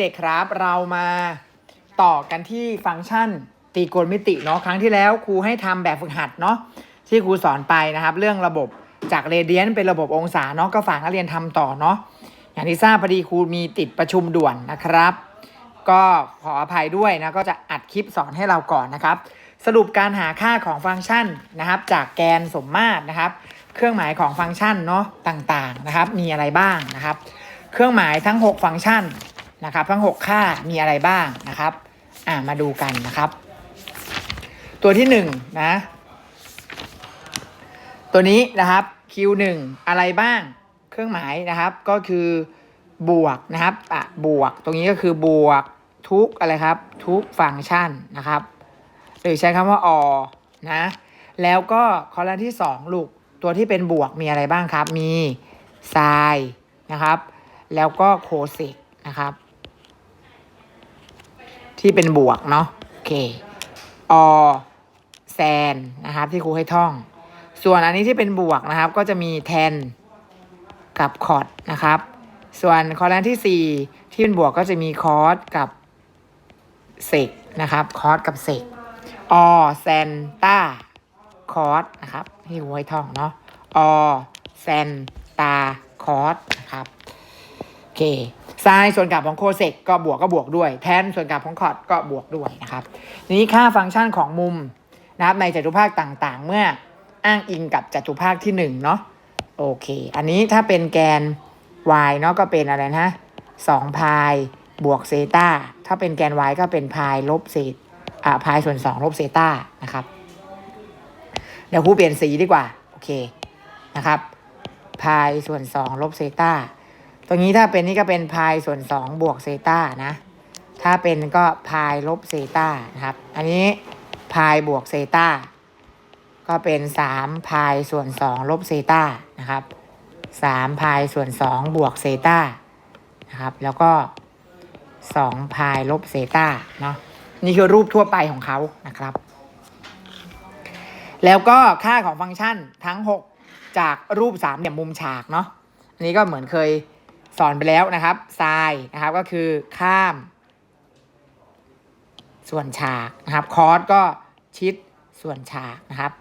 เด็กครับเรามาต่อกันที่ฟังก์ชันตีโกณมิติเนาะครั้งที่แล้วครูให้ทำแบบฝึกหัดเนาะที่ครูสอนไปนะครับ เรื่องระบบจากเรเดียนเป็นระบบองศาเนาะก็ฝากนักเรียนทำต่อเนาะอย่างที่ทราบพอดีครูมีติดประชุมด่วนนะครับ ก็ขออภัยด้วยนะก็จะอัดคลิปสอนให้เราก่อนนะครับ สรุปการหาค่าของฟังก์ชันนะครับ จากแกนสมมาตรนะครับ เครื่องหมายของฟังก์ชันเนาะต่างๆนะครับ มีอะไรบ้างนะครับ เครื่องหมายทั้ง 6 ฟังก์ชัน นะครับทั้ง 6 ค่ามีอะไรบ้างนะครับอ่ามาดูกันนะครับ ตัวที่1นะ ตัวนี้นะครับ Q1 อะไรบ้างเครื่องหมายนะครับก็คือบวกนะครับอะบวก ตรงนี้ก็คือบวกทุกอะไรครับ ทุกฟังก์ชันนะครับหรือใช้คำว่าอนะ แล้วก็คอลัมน์ที่ 2 ลูก ตัวที่เป็นบวกมีอะไรบ้างครับ มีไซน์นะครับ แล้วก็โคเซกนะครับ ที่เป็นบวกเนาะโอเคอแซนนะครับ ที่ครูให้ท่อง ส่วนอันนี้ที่เป็นบวกนะครับ ก็จะมีแทนกับคอร์ดนะครับ ส่วนคอลัมน์ที่ 4 ที่เป็นบวกก็จะมีคอร์สกับเซกนะครับคอร์สกับเซกอแซนต้าคอร์สนะครับที่หัวไว้ท่องเนาะอแซนตาคอร์สนะครับโอเค ไซน์ส่วนกลับของโคเซกก็บวกก็บวกด้วย แทนส่วนกลับของคอร์ดก็บวกด้วยนะครับทีนี้ค่าฟังก์ชันของมุมนะครับในจัตุภาคต่างๆ เมื่ออ้างอิงกับจัตุภาคที่1เนาะโอเค อันนี้ถ้าเป็นแกน y เนาะก็เป็นอะไรนะ2พายบวกเซตาถ้าเป็นแกน y ก็เป็นพายลบเศษอ่าพายส่วน 2 ลบเซตานะครับเดี๋ยวครูเปลี่ยนสีดีกว่า โอเคนะครับพายส่วน 2 ลบเซตา ตรงนี้ถ้าเป็นนี่ก็เป็นพายส่วน2บวกเซต้านะ ถ้าเป็นก็พายลบเซตานะครับ อันนี้พายบวกเซต้าก็เป็น3พายส่วน2ลบเซต้านะครับ3พายส่วน2บวกเซต้านะครับ แล้วก็2พายลบเซต้าเนาะนี่คือรูปทั่วไปของเขานะครับ แล้วก็ค่าของฟังก์ชันทั้ง 6 จากรูปสามเหลี่ยมมุมฉากเนาะอันนี้ก็เหมือนเคย สอนไปแล้วนะครับไซน์นะครับก็คือข้าม ส่วนฉากนะครับ คอร์สก็ชิดส่วนฉากนะครับ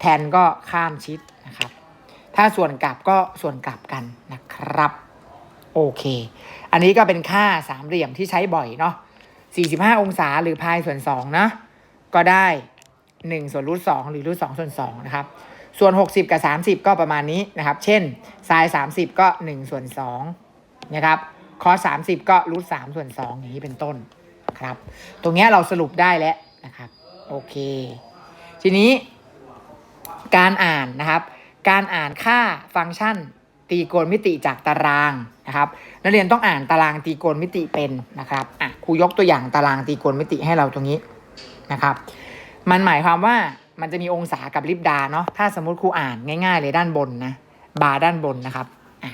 แทนก็ข้ามชิดนะครับ ถ้าส่วนกลับก็ส่วนกลับกันนะครับ โอเค อันนี้ก็เป็นค่าสามเหลี่ยมที่ใช้บ่อยเนาะ45 องศาหรือพายส่วน2นะก็ได้ 1 ส่วนรูท2หรือรูท2ส่วน2นะครับ ส่วน 60 กับ 30 ก็ประมาณนี้นะครับ เช่นไซน์30 ก็ 1 ส่วน 2 นะครับคอส30ก็รูท3ส่วน2อย่างนี้เป็นต้นครับ ตรงนี้เราสรุปได้แล้วนะครับโอเค ทีนี้การอ่านนะครับ การอ่านค่าฟังก์ชันตีโกณมิติจากตารางนะครับนักเรียนต้องอ่านตารางตีโกณมิติเป็นนะครับอะครูยกตัวอย่างตารางตีโกณมิติให้เราตรงนี้นะครับ มันหมายความว่ามันจะมีองศากับลิบดาเนาะถ้าสมมติครูอ่านง่าย ๆ เลยด้านบนนะบาร์ด้านบนนะครับอะ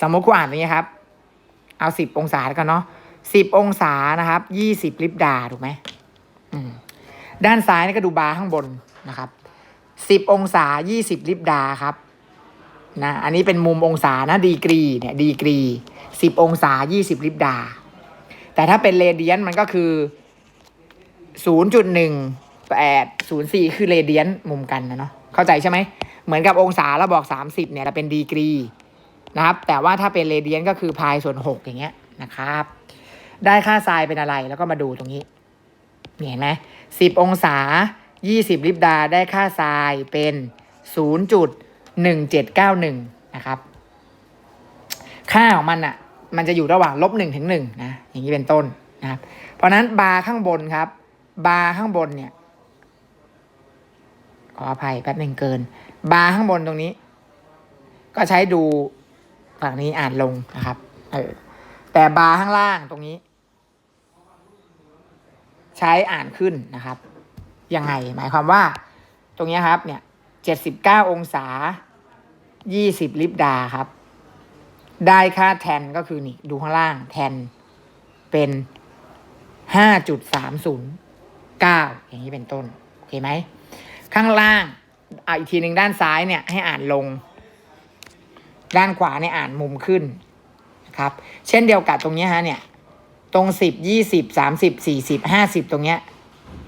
สมมติครูอ่านตรงนี้ครับ เอาสิบองศาแล้วกันเนาะสิบองศานะครับยี่สิบลิบดาถูกไหมมด้านซ้ายนี่ก็ดูบาร์ข้างบนนะครับสิบองศายี่สิบลิบดาครับนะอันนี้เป็นมุมองศานะดีกรีเนี่ยดีกรีสิบองศายี่สิบลิบดา แต่ถ้าเป็นเรเดียนมันก็คือศูนย์จุดหนึ่งแปดศูนย์สี่คือเรเดียนมุมกันนะเนาะเข้าใจใช่ไหมเหมือนกับองศาเราบอกสามสิบเนี่ยเราเป็นดีกรี นะครับ แต่ว่าถ้าเป็นเรเดียนก็คือพายส่วนหกอย่างเงี้ยนะครับ ได้ค่าทรายเป็นอะไรแล้วก็มาดูตรงนี้เห็นไหมสิบองศายี่สิบลิบดาได้ค่าทรายเป็นศูนย์จุดหนึ่งเจ็ดเก้าหนึ่งนะครับ ค่าของมันอะ่ะมันจะอยู่ระหว่างลบหนึ่งถึงหนึ่งนะอย่างนี้เป็นต้นนะครับ เพราะนั้นบาร์ข้างบนครับ บาร์ข้างบนเนี่ย ขออภัยแป๊บหนึ่งเกิน บาร์ข้างบนตรงนี้ ก็ใช้ดู ฝั่งนี้อ่านลงนะครับ เออ แต่บาร์ข้างล่างตรงนี้ ใช้อ่านขึ้นนะครับ ยังไง หมายความว่า ตรงนี้ครับ เนี่ย เจ็ดสิบเก้าองศา ยี่สิบลิบดาครับ ได้ค่าแทนก็คือนี่ ดูข้างล่างแทนเป็นห้าจุดสามศูนย์เก้าอย่างนี้เป็นต้น โอเคไหม ข้างล่างอะอีกทีหนึ่งด้านซ้ายเนี่ย ให้อ่านลง ด้านขวาเนี่ยอ่านมุมขึ้นนะครับ เช่นเดียวกับตรงนี้ฮะเนี่ย ตรงสิบยี่สิบสามสิบสี่สิบห้าสิบตรงเนี้ย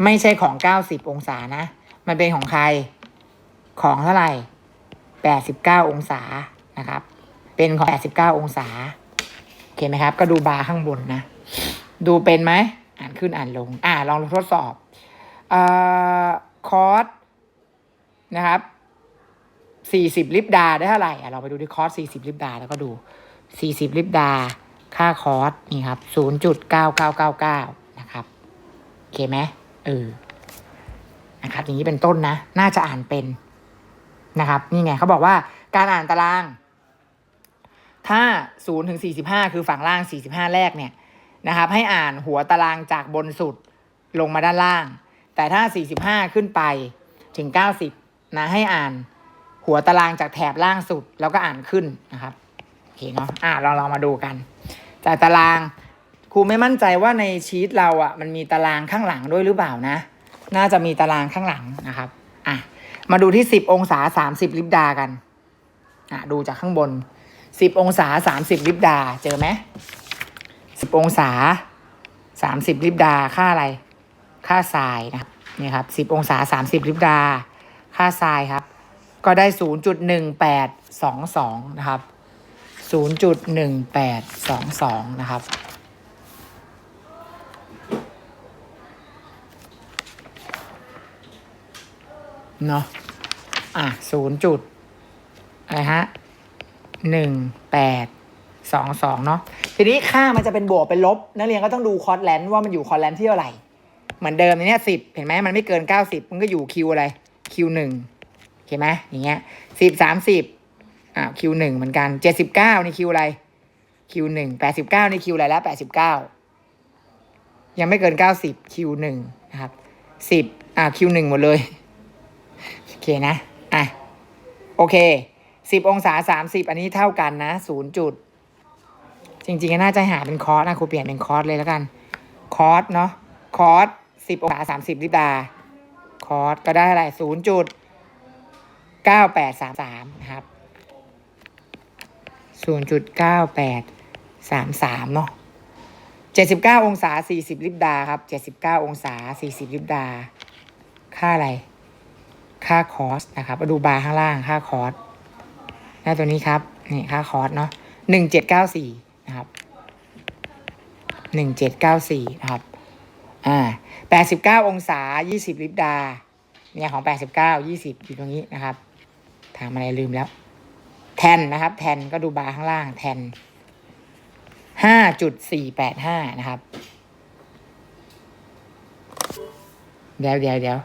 ไม่ใช่ของเก้าสิบองศานะ มันเป็นของใคร ของเท่าไหร่แปดสิบเก้าองศานะครับ เป็นของแปดสิบเก้าองศาโอเคไหมครับ ก็ดูบาร์ข้างบนนะ ดูเป็นไหม อ่านขึ้นอ่านลง อ่าลองทดสอบ เอ่อ คอร์สนะครับ สี่สิบลิปดาได้เท่าไหร่อะเราไปดูที่คอร์สสี่สิบลิปดาแล้วก็ดูสี่สิบลิปดา ค่าคอร์สนี่ครับศูนย์จุดเก้าเก้าเก้าเก้านะครับโอเคไหมเออนะครับ อย่างนี้เป็นต้นนะ น่าจะอ่านเป็นนะครับ นี่ไงเขาบอกว่าการอ่านตาราง ถ้าศูนย์ถึงสี่สิบห้าคือฝั่งล่างสี่สิบห้าแรกเนี่ยนะครับ ให้อ่านหัวตารางจากบนสุดลงมาด้านล่าง แต่ถ้าสี่สิบห้าขึ้นไปถึงเก้าสิบนะให้อ่าน หัวตารางจากแถบล่างสุดแล้วก็อ่านขึ้นนะครับโอเคเนาะอ่าลองลองมาดูกัน จากตารางครูไม่มั่นใจว่าในชีตเราอะ่ะมันมีตารางข้างหลังด้วยหรือเปล่านะ น่าจะมีตารางข้างหลังนะครับอะมาดูที่สิบองศาสามสิบลิบดากันอะดูจากข้างบนสิบองศาสามสิบลิบดาเจอไหมสิบองศาสามสิบลิบดาค่าอะไร ค่าทรายนะนี่ครับสิบองศาสามสิบลิบดา ค่าทรายครับ ก็ได้ศูนย์จุดหนึ่งแปดสองสองนะครับศูนย์จุดหนึ่งแปดสองสองนะครับ เนาะอะศูนย์จุดอะไรฮะหนึ่งแปดสองสองเนาะทีนี้ค่ามันจะเป็นบวกเป็นลบ นักเรียนก็ต้องดูคอร์สแลนด์ว่ามันอยู่คอร์สแลนด์ที่เท่าไหร่ เหมือนเดิมในเนี้ยสิบเห็นไหมมันไม่เกินเก้าสิบมันก็อยู่คิวอะไรคิวหนึ่ง เห็นไหมอย่างเงี้ยสิบสามสิบอ่าคิวหนึ่งเหมือนกันเจ็ดสิบเก้านี่คิวอะไรคิวหนึ่งแปดสิบเก้านี่คิวอะไรแล้วแปดสิบเก้ายังไม่เกินเก้าสิบคิวหนึ่งนะครับสิบอ่าคิวหนึ่งหมดเลยโอเคนะอะโอเคสิบองศาสามสิบอันนี้เท่ากันนะศูนย์จุด จริงๆก็น่าจะหาเป็นคอร์สนะครูเปลี่ยนเป็นคอร์สเลยแล้วกัน คอร์สเนาะคอร์สสิบองศาสามสิบลิบดาคอร์สก็ได้อะไรศูนย์จุด ก้าแปดสามสามนะครับศูนย์จุดเก้าแปดสามสามเนาะเจ็ดสิบเก้าองศาสี่สิบลิบดาครับเจ็ดสิบเก้าองศาสี่สิบลิบดา ค่าอะไร ค่าคอสนะครับมาดูบาร์ข้างล่างค่าคอสได้ตัวนี้ครับ นี่ค่าคอสเนาะหนึ่งเจ็ดเก้าสี่นะครับหนึ่งเจ็ดเก้าสี่นะครับ อ่าแปดสิบเก้าองศายี่สิบลิบดา เนี่ยของแปดสิบเก้ายี่สิบอยู่ตรงนี้นะครับ ถามอะไรลืมแล้ว แทนนะครับ แทนก็ดูบาร์ข้างล่าง แทนห้าจุดสี่แปดห้านะครับ เดี๋ยวเดี๋ยวเดี๋ยว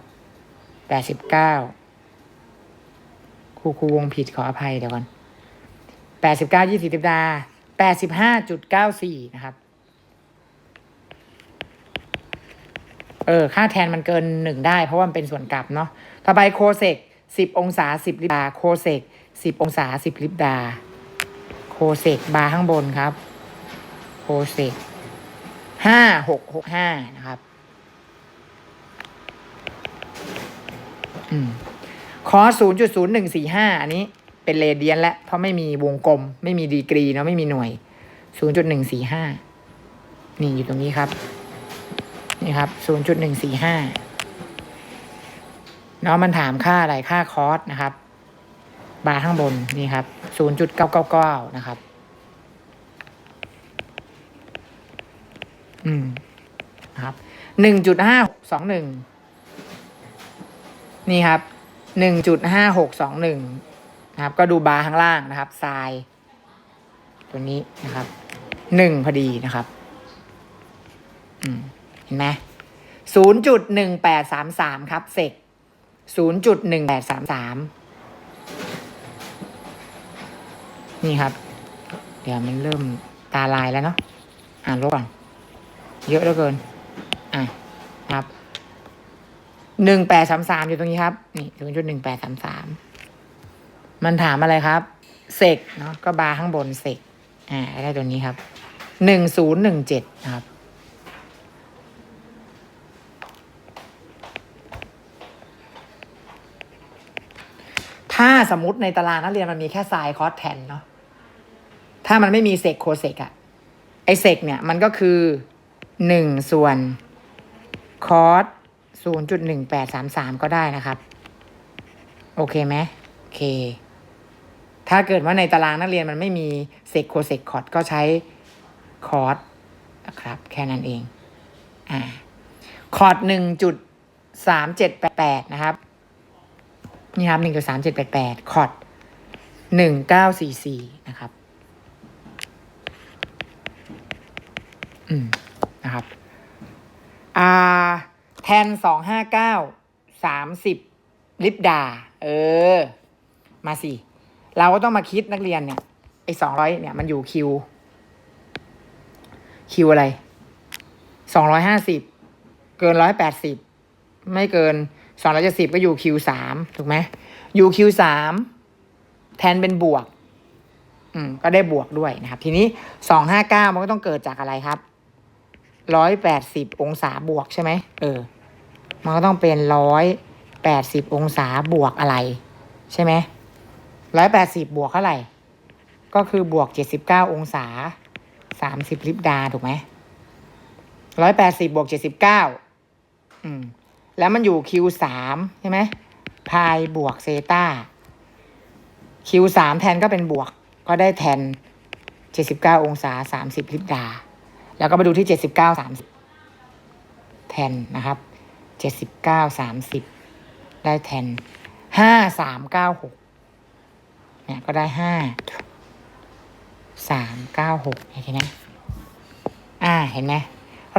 แปดสิบเก้าครูครูวงผิดขออภัยเดี๋ยวก่อนแปดสิบเก้ายี่สิบดาแปดสิบห้าจุดเก้าสี่นะครับ เออ ค่าแทนมันเกินหนึ่งได้ เพราะว่ามันเป็นส่วนกลับเนาะ ต่อไปโคเซก สิบองศาสิบลิบดา โคเซกสิบองศาสิบลิบดา โคเซกบาร์ข้างบนครับ โคเซกห้าหกหกห้านะครับอืมคอศูนย์จุดศูนย์หนึ่งสี่ห้าอันนี้เป็นเรเดียนและ เพราะไม่มีวงกลม ไม่มีดีกรีเนาะไม่มีหน่วยศูนย์จุดหนึ่งสี่ห้านี่อยู่ตรงนี้ครับ นี่ครับศูนย์จุดหนึ่งสี่ห้า เนาะมันถามค่าอะไรค่าคอสนะครับ บาร์ข้างบนนี่ครับศูนย์จุดเก้าเก้าเก้านะครับ อืมนะครับหนึ่งจุดห้าสองหนึ่งนี่ครับหนึ่งจุดห้าหกสองหนึ่งนะครับ ก็ดูบาร์ข้างล่างนะครับทราย ตัวนี้นะครับหนึ่งพอดีนะครับอืมเห็นไหมศูนย์จุดหนึ่งแปดสามสามครับเซก ศูนย์จุดหนึ่งแปดสามสามนี่ครับ เดี๋ยวมันเริ่มตาลายแล้วเนาะ อ่านลบก่อน เยอะเหลือเกิน อะครับหนึ่งแปดสามสามอยู่ตรงนี้ครับ นี่ศูนย์จุดหนึ่งแปดสามสามมันถามอะไรครับ เซกเนาะก็บาร์ข้างบนเซกอ่าได้ตัวนี้ครับหนึ่งศูนย์หนึ่งเจ็ดนะครับ สมมติในตารางนักเรียนมันมีแค่ไซน์คอสแทนเนาะถ้ามันไม่มีเซกโคเซกอะไอเซกเนี่ยมันก็คือหนึ่งส่วนคอสศูนย์จุดหนึ่งแปดสามสามก็ได้นะครับ โอเคไหมโอเค ถ้าเกิดว่าในตารางนักเรียนมันไม่มีเซกโคเซกคอร์ดก็ใช้คอร์สนะครับแค่นั้นเองอ่าคอร์ดหนึ่งจุดสามเจ็ดแปดแปดนะครับ นี่ครับหนึ่งจุดสามเจ็ดแปดแปดคอร์ดหนึ่งเก้าสี่สี่นะครับ อืม นะครับอ่าแทนสองห้าเก้าสามสิบลิปดา เออ มาสิ เราก็ต้องมาคิดนักเรียนเนี่ย ไอ้สองร้อยเนี่ย มันอยู่คิว คิวอะไรสองร้อยห้าสิบเกินร้อยแปดสิบไม่เกิน สองร้อยเจ็ดสิบก็อยู่คิวสามถูกไหมอยู่คิวสามแทนเป็นบวก อืม ก็ได้บวกด้วยนะครับ ทีนี้สองห้าเก้ามันก็ต้องเกิดจากอะไรครับร้อยแปดสิบองศาบวกใช่ไหมเออ มันก็ต้องเป็นร้อยแปดสิบองศาบวกอะไร ใช่ไหมร้อยแปดสิบบวกเท่าไหร่ ก็คือบวกเจ็ดสิบเก้าองศาสามสิบลิปดาถูกไหมร้อยแปดสิบบวกเจ็ดสิบเก้าอืม แล้วมันอยู่คิวสามใช่ไหมพายบวกเซตาคิวสามแทนก็เป็นบวก ก็ได้แทนเจ็ดสิบเก้าองศาสามสิบลิปดา แล้วก็มาดูที่เจ็ดสิบเก้าสามสิบแทนนะครับเจ็ดสิบเก้าสามสิบได้แทนห้าสามเก้าหกเนี่ยก็ได้ห้าสามเก้าหกเห็นไหมอ่าเห็นไหม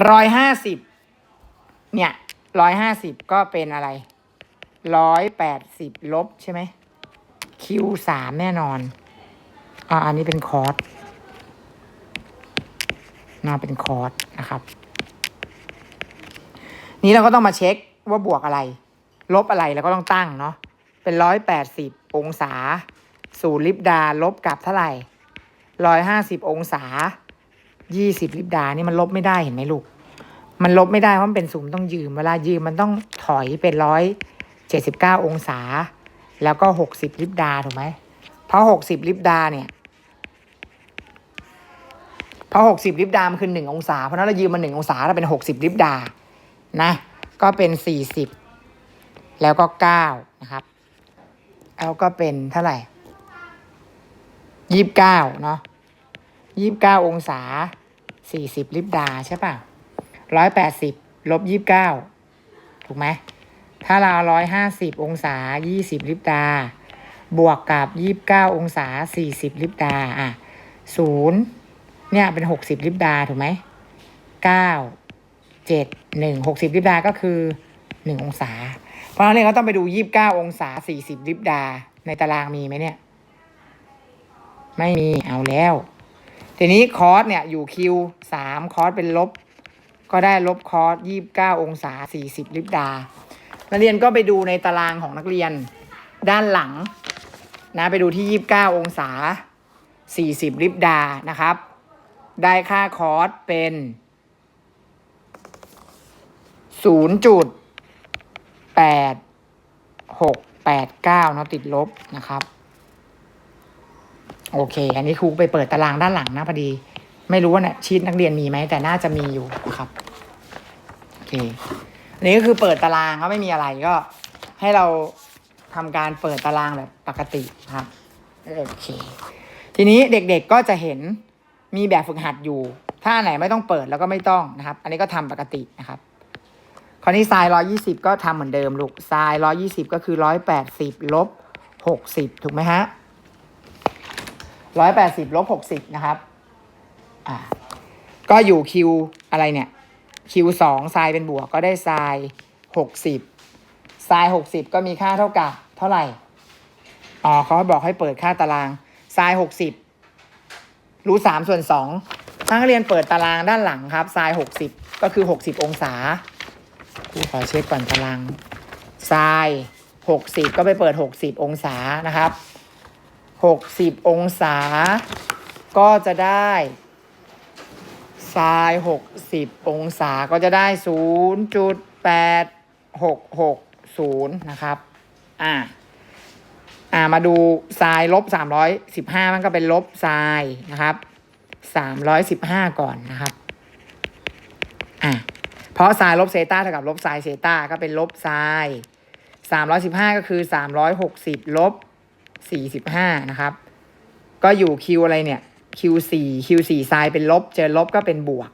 ร้อยห้าสิบเนี่ย ร้อยห้าสิบก็เป็นอะไรร้อยแปดสิบลบใช่ไหมคิวสามแน่นอนอ่าอันนี้เป็นคอร์สนาเป็นคอร์สนะครับ นี้เราก็ต้องมาเช็คว่าบวกอะไร ลบอะไรแล้วก็ต้องตั้งเนาะเป็นร้อยแปดสิบองศาศูนย์ลิบดาลบกับเท่าไหร่ร้อยห้าสิบองศายี่สิบลิบดานี่มันลบไม่ได้เห็นไหมลูก มันลบไม่ได้เพราะมันเป็นศูนย์ต้องยืม เวลายืมมันต้องถอยเป็นร้อยเจ็ดสิบเก้าองศา แล้วก็หกสิบลิบดาถูกไหมเพราะหกสิบลิบดาเนี่ยเพราะหกสิบลิบดามันคือหนึ่งองศา เพราะนั้นเรายืมมาหนึ่งองศาเราเป็นหกสิบลิบดานะ ก็เป็นสี่สิบแล้วก็เก้านะครับ แล้วก็เป็นเท่าไหร่ยี่สิบเก้าเนาะยี่สิบเก้าองศาสี่สิบลิบดาใช่ป่ะ ร้อยแปดสิบลบยี่สิบเก้าถูกไหม ถ้าเราร้อยห้าสิบองศายี่สิบลิบดาบวกกับยี่สิบเก้าองศาสี่สิบลิบดาอะศูนย์เนี่ยเป็นหกสิบลิบดาถูกไหมเก้าเจ็ดหนึ่งหกสิบลิบดาก็คือหนึ่งองศา เพราะฉะนั้นเราต้องไปดูยี่สิบเก้าองศาสี่สิบลิบดาในตารางมีไหมเนี่ย ไม่มีเอาแล้วทีนี้คอร์สเนี่ยอยู่คิวสามคอร์สเป็นลบ ก็ได้ลบคอร์สยี่บเก้าองศาสี่สิบลิบดา นักเรียนก็ไปดูในตารางของนักเรียนด้านหลังนะไปดูที่ยี่บเก้าองศาสี่สิบลิบดานะครับ ได้ค่าคอร์สเป็นศูนย์จุดแปดหกแปดเก้าเนาะติดลบนะครับ โอเค อันนี้ครูไปเปิดตารางด้านหลังนะพอดี ไม่รู้ว่าเนี่ยชีตนักเรียนมีไหมแต่น่าจะมีอยู่ครับโอเคอันนี้ก็คือเปิดตารางเขาไม่มีอะไรก็ ให้เราทำการเปิดตารางแบบปกติครับโอเคทีนี้เด็กๆก็จะเห็นมีแบบฝึกหัดอยู่ ถ้าไหนไม่ต้องเปิดแล้วก็ไม่ต้องนะครับ อันนี้ก็ทำปกตินะครับคราวนี้ไซร้อยี่สิบก็ทำเหมือนเดิมลูกไซร้อยี่สิบก็คือร้อยแปดสิบลบหกสิบถูกไหมฮะร้อยแปดสิบลบหกสิบนะครับ อ่าก็อยู่คิวอะไรเนี่ยคิวสองไซน์เป็นบวกก็ได้ไซน์หกสิบไซน์หกสิบก็มีค่าเท่ากับเท่าไหร่อ๋อเขาบอกให้เปิดค่าตารางไซน์หกสิบรู้สามส่วนสองถ้านักเรียนเปิดตารางด้านหลังครับไซน์หกสิบก็คือหกสิบองศาครูขอเช็คก่อนตารางไซน์หกสิบก็ไปเปิดหกสิบองศานะครับหกสิบองศาก็จะได้ ไซน์หกสิบองศาก็จะได้ศูนย์จุดแปดหกหกศูนย์นะครับ อ่า อ่า มาดูทรายลบสามร้อยสิบห้ามันก็เป็นลบทรายนะครับสามร้อยสิบห้าก่อนนะครับ อะเพราะไซน์ลบเซต้าเท่ากับลบไซน์เซต้าก็เป็นลบไซน์สามร้อยสิบห้าก็คือสามร้อยหกสิบลบสี่สิบห้านะครับ ก็อยู่คิวอะไรเนี่ย Q4 Q4 ไซน์เป็นลบ เจอลบก็เป็นบวก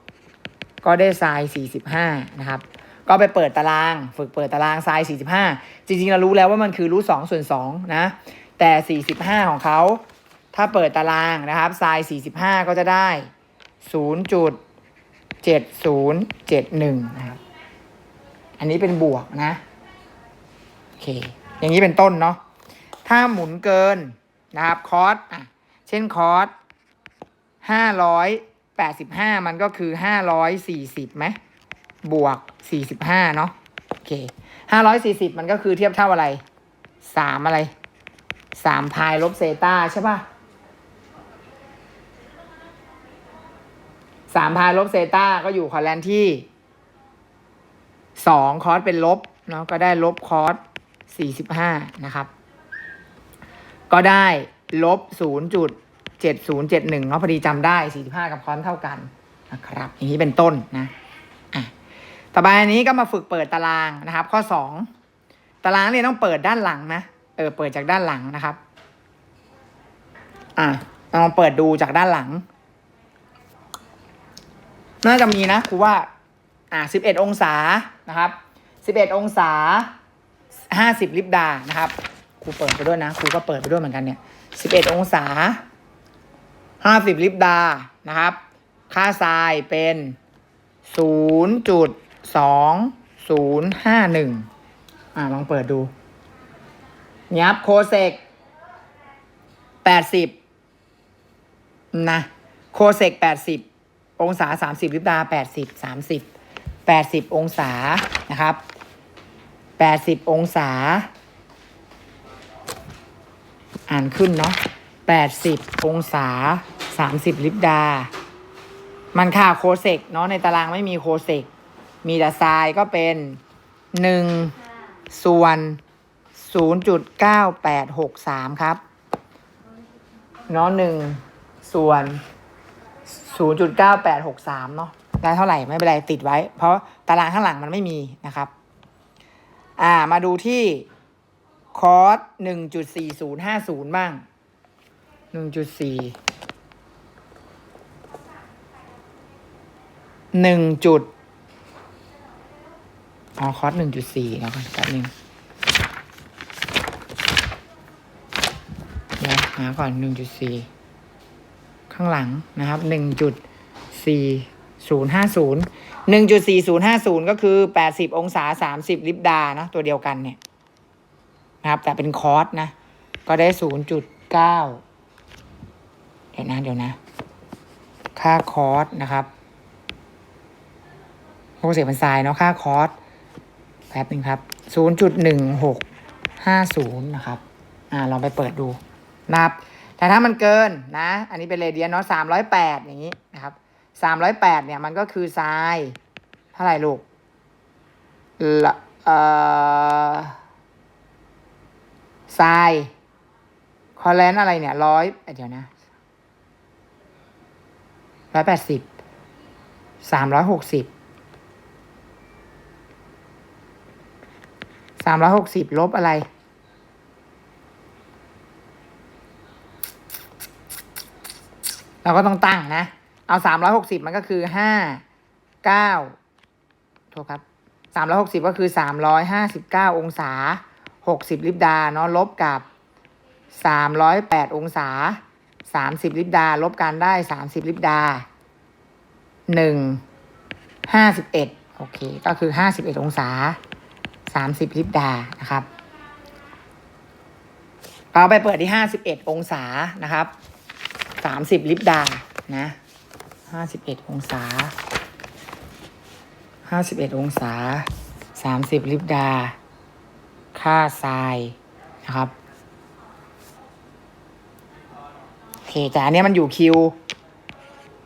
ก็ได้ไซน์45 นะครับ ก็ไปเปิดตาราง ฝึกเปิดตารางไซน์45 จริงๆ เรารู้แล้วว่ามันคือรูท2ส่วน2นะ แต่ 45 ของเขา ถ้าเปิดตารางนะครับไซน์45 ก็จะได้ 0.7071 นะครับ อันนี้เป็นบวกนะ โอเค อย่างนี้เป็นต้นเนาะ ถ้าหมุนเกินนะครับคอร์สอะ เช่นคอร์ส ห้าร้อยแปดสิบห้ามันก็คือห้าร้อยสี่สิบไหมบวกสี่สิบห้าเนาะโอเคห้าร้อยสี่สิบมันก็คือเทียบเท่าอะไรสามอะไรสามพายลบเซตาใช่ป่ะสามพายลบเซตาก็อยู่คอแลนที่สองคอสเป็นลบเนาะก็ได้ลบคอสสี่สิบห้านะครับ ก็ได้ลบศูนย์จุด เจ็ดศูนย์เจ็ดหนึ่งเนาะพอดีจำได้สี่สิบห้ากับคอนเท่ากันนะครับ อย่างนี้เป็นต้นนะอะต่อไปอันนี้ก็มาฝึกเปิดตารางนะครับ ข้อสองตารางเนี่ยต้องเปิดด้านหลังนะเออเปิดจากด้านหลังนะครับ อะลองเปิดดูจากด้านหลัง น่าจะมีนะครูว่า อ่าสิบเอ็ดองศานะครับสิบเอ็ดองศาห้าสิบลิบดานะครับครูเปิดไปด้วยนะครูก็เปิดไปด้วยเหมือนกันเนี่ยสิบเอ็ดองศา ห้าสิบลิบดานะครับ ค่าทรายเป็นศูนย์จุดสองศูนย์ห้าหนึ่งอ่าลองเปิดดูยับโคเซกแปดสิบนะโคเซกแปดสิบองศาสามสิบลิบดาแปดสิบสามสิบแปดสิบองศานะครับแปดสิบองศา อ่านขึ้นเนาะแปดสิบองศา สามสิบลิบดา มันค่าโคเซกเนาะในตารางไม่มีโคเซก มีแต่ทรายก็เป็นหนึ่งส่วนศูนย์จุดเก้าแปดหกสามครับเนาะหนึ่งส่วนศูนย์จุดเก้าแปดหกสามเนาะได้เท่าไหร่ไม่เป็นไรติดไว้ เพราะตารางข้างหลังมันไม่มีนะครับ อ่ามาดูที่คอร์สหนึ่งจุดสี่ศูนย์ห้าศูนย์บ้างหนึ่งจุดสี่ หนึ่งจุดอ๋อคอสหนึ่งจุดสี่แล้วกันแป๊บนึงเดี๋ยวหาก่อนหนึ่งจุดสี่ข้างหลังนะครับหนึ่งจุดสี่ศูนย์ห้าศูนย์หนึ่งจุดสี่ศูนย์ห้าศูนย์ก็คือแปดสิบองศาสามสิบลิบดาเนาะตัวเดียวกันเนี่ยนะครับ แต่เป็นคอสนะ ก็ได้ศูนย์จุดเก้าเดี๋ยวนะ เดี๋ยวนะ ค่าคอสนะครับ โอ้เสียเป็นทรายเนาะค่าคอร์สแป๊บนึงครับศูนย์จุดหนึ่งหกห้าศูนย์นะครับ อ่าลองไปเปิดดูนับ แต่ถ้ามันเกินนะ อันนี้เป็นเรเดียนเนาะสามร้อยแปดอย่างนี้นะครับสามร้อยแปดเนี่ยมันก็คือทรายเท่าไหร่ลูกละเอ่อทรายคอแลนอะไรเนี่ยร้อยเดี๋ยวนะร้อยแปดสิบสามร้อยหกสิบ สามร้อยหกสิบลบอะไร เราก็ต้องตั้งนะ เอาสามร้อยหกสิบมันก็คือห้าเก้าโทษครับสามร้อยหกสิบก็คือสามร้อยห้าสิบเก้าองศาหกสิบลิบดาเนาะลบกับสามร้อยแปดองศาสามสิบลิบดา ลบกันได้สามสิบลิบดาหนึ่งห้าสิบเอ็ดโอเค ก็คือห้าสิบเอ็ดองศา สามสิบลิบดานะครับเอาไปเปิดที่ห้าสิบเอ็ดองศานะครับสามสิบลิบดานะห้าสิบเอ็ดองศาห้าสิบเอ็ดองศาสามสิบลิบดา ค่าทรายนะครับโอเคแต่อันเนี้ยมันอยู่คิว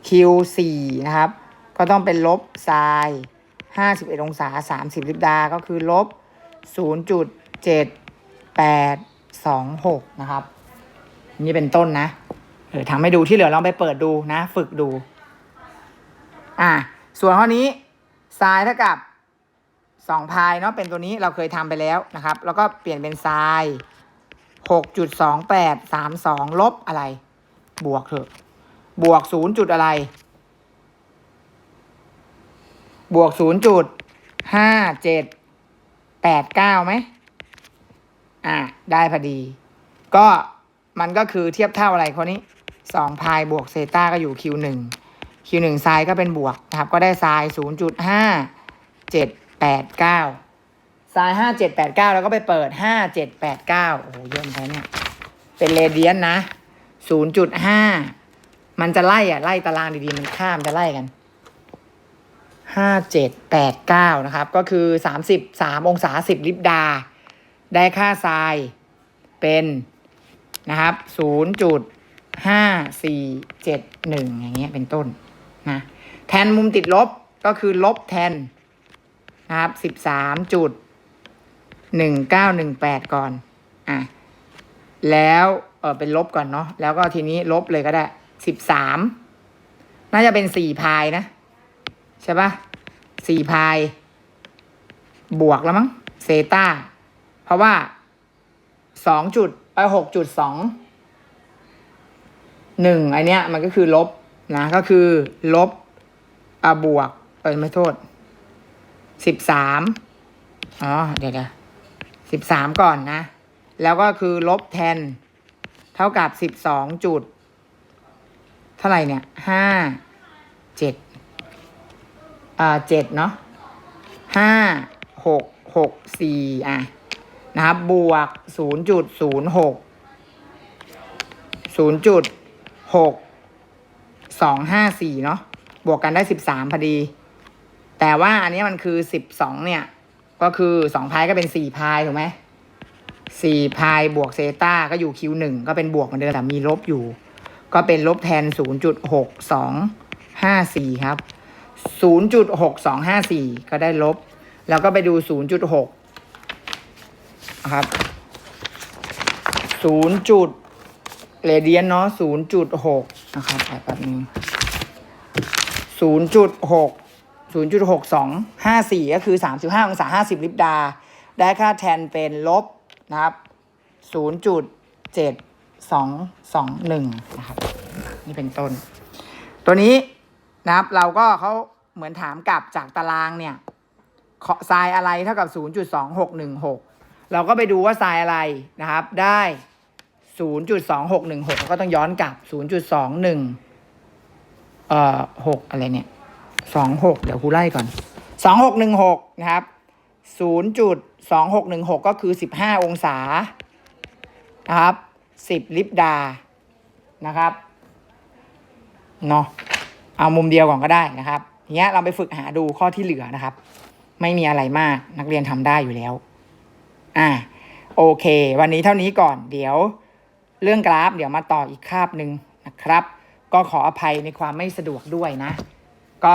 คิวสี่นะครับ ก็ต้องเป็นลบทรายห้าสิบเอ็ดองศาสามสิบลิบดา ก็คือลบ ศูนย์จุดเจ็ดแปดสองหกนะครับ นี่เป็นต้นนะ เออทำให้ดูที่เหลือลองไปเปิดดูนะ ฝึกดู อ่า ส่วนข้อนี้ทรายเท่ากับสองพายเนาะเป็นตัวนี้เราเคยทำไปแล้วนะครับ แล้วก็เปลี่ยนเป็นทรายหกจุดสองแปดสามสองลบอะไร บวกเถอะ บวกศูนย์จุดอะไร บวกศูนย์จุดห้าเจ็ด แปดเก้าไหมอะได้พอดี ก็มันก็คือเทียบเท่าอะไรคนนี้สองพายบวกเซต้าก็อยู่ q หนึ่ง q หนึ่งไซน์ก็เป็นบวกนะครับ ก็ได้ไซน์ศูนย์จุดห้าเจ็ดแปดเก้าไซน์ห้าเจ็ดแปดเก้าแล้วก็ไปเปิดห้าเจ็ดแปดเก้าโอ้โหเยอะเหมือนกันเนี่ย เป็นเรเดียนนะศูนย์จุดห้ามันจะไล่อะไล่ตารางดีๆ มันข้ามจะไล่กัน ห้าเจ็ดแปดเก้านะครับ ก็คือสามสิบสามองศาสิบลิบดา ได้ค่าทรายเป็นนะครับศูนย์จุดห้าสี่เจ็ดหนึ่งอย่างเงี้ยเป็นต้นนะแทนมุมติดลบก็คือลบแทนนะครับสิบสามจุดหนึ่งเก้าหนึ่งแปดก่อนอะแล้วเออเป็นลบก่อนเนาะแล้วก็ทีนี้ลบเลยก็ได้สิบสามน่าจะเป็นสี่พายนะใช่ปะ สี่พาย บวกแล้วมั้งเซตาเพราะว่าสองจุดไปหกจุดสองหนึ่งไอเนี้ยมันก็คือลบนะ ก็คือ ลบอะบวกเออไม่โทษสิบสามอ๋อ เดี๋ยวเดี๋ยวสิบสามก่อนนะ แล้วก็คือลบแทน เท่ากับสิบสองจุด เท่าไหร่เนี่ยห้าเจ็ด อ่าเจ็ดเนาะห้าหกหกสี่อะนะครับ บวกศูนย์จุดศูนย์หกศูนย์จุดหกสองห้าสี่เนาะบวกกันได้สิบสามพอดี แต่ว่าอันนี้มันคือสิบสองเนี่ย ก็คือสองพายก็เป็นสี่พายถูกไหมสี่พายบวกเซต้าก็อยู่คิวหนึ่งก็เป็นบวกเหมือนเดิมแต่มีลบอยู่ ก็เป็นลบแทนศูนย์จุดหกสองห้าสี่ครับ 0.6254 ก็ได้ลบ แล้วก็ไปดู 0.6 นะครับ 0. จุดเรเดียนเนาะ 0.6 นะครับแป๊บนึง0.6 0.6254 ก็คือ 35 องศา 50 ลิปดา ได้ค่าแทนเป็นลบนะครับ 0.7221 นะครับ นี่เป็นต้น ตัวนี้ นะครับ เราก็เขาเหมือนถามกลับจากตารางเนี่ยขอทรายอะไรเท่ากับ 0.2616 เราก็ไปดูว่าทรายอะไรนะครับ ได้ 0.2616 ก็ต้องย้อนกลับ 0.21 เอ่อ6อะไรเนี่ย 26 เดี๋ยวครูไล่ก่อน 2616 นะครับ 0.2616 ก็คือ 15 องศานะครับ 10 ลิบดานะครับเนาะ เอามุมเดียวก่อนก็ได้นะครับเนี้ยเราไปฝึกหาดูข้อที่เหลือนะครับ ไม่มีอะไรมากนักเรียนทำได้อยู่แล้ว อ่า โอเค วันนี้เท่านี้ก่อน เดี๋ยว เรื่องกราฟ เดี๋ยวมาต่ออีกคาบหนึ่งนะครับ ก็ขออภัยในความไม่สะดวกด้วยนะ